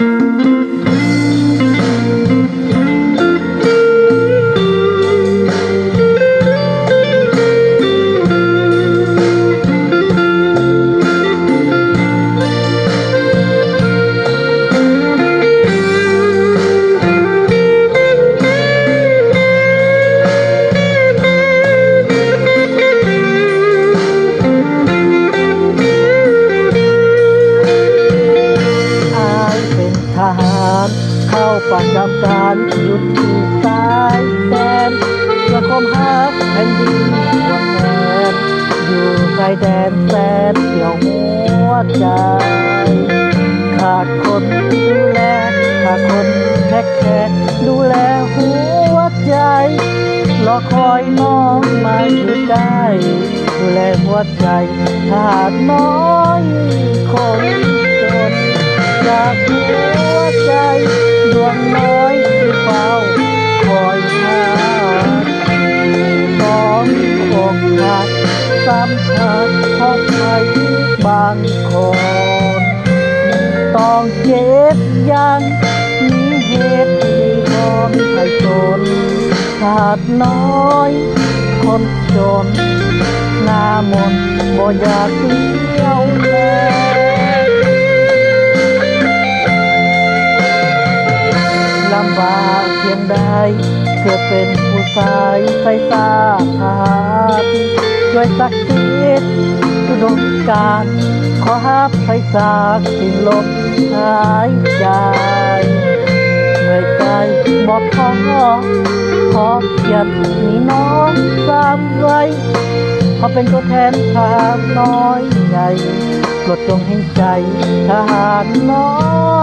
อ จำการอยู่ที่สายแดนเพื่อคมหาแผ่นดินดวงแดนอยู่ชายแดนแสนเดี่ยวหัวใจ ขาดคนดูแลขาดคนแท็กแคร์ดูแลหัวใจ รอคอยน้องมาอยู่ใกล้ดูแลหัวใจขาดน้อยคนจนจากหัวใจดวงน้อย เฝ้าคอยหาต้องอกหักสัมผัสเพราะใครบางคนต้องเจ็บย่างมีเหตุที่ก่อนให้จนขาดน้อย คนจนหน้ามนต์บ่อยากเลี้ยวแลล ยงใดเกิดเป็นผู้ชายไฟตาทหารด้วยศักดิ์ศรีอุดมการขอฮับไฟสากสิ่งลมหายใจเหนื่อยใจบอดท้อขอเกียรติมีน้องสามไว้ขอเป็นตัวแทนทารน้อยใหญ่ปรดจงให้ใจทหารน้อย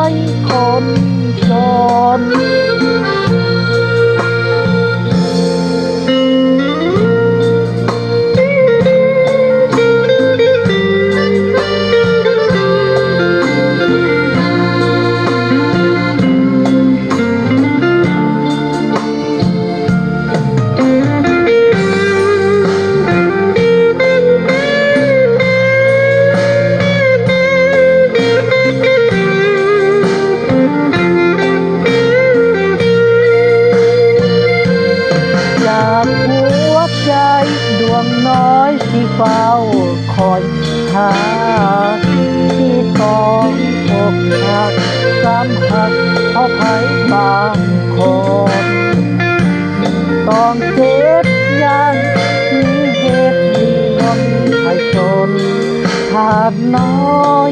น้อยที่เฝ้าคอยหาที่ต้องอกหักซ้ำหักเพราะภัยบางคนต้องเจ็บย่างมีเหตุที่ล้นให้จนขาดน้อย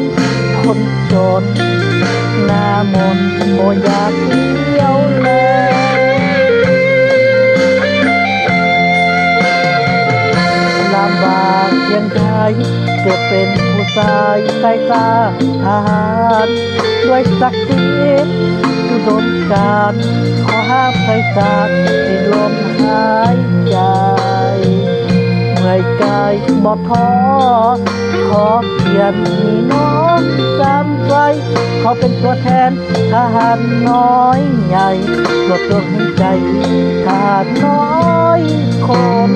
คนจนหน้ามนโมอยากเลี้ยวแลล เพียงใดเกิดเป็นผู้ชายใต้ตาทหารด้วยศักดิ์ศรีอุดมการขอห้ามไฟสากที่ลมหายใจเมื่อยกายบอท้อขอเพียรมีน้องจำไว้ขอเป็นตัวแทนทหารน้อยใหญ่โปรดจงให้ใจทหารน้อยคน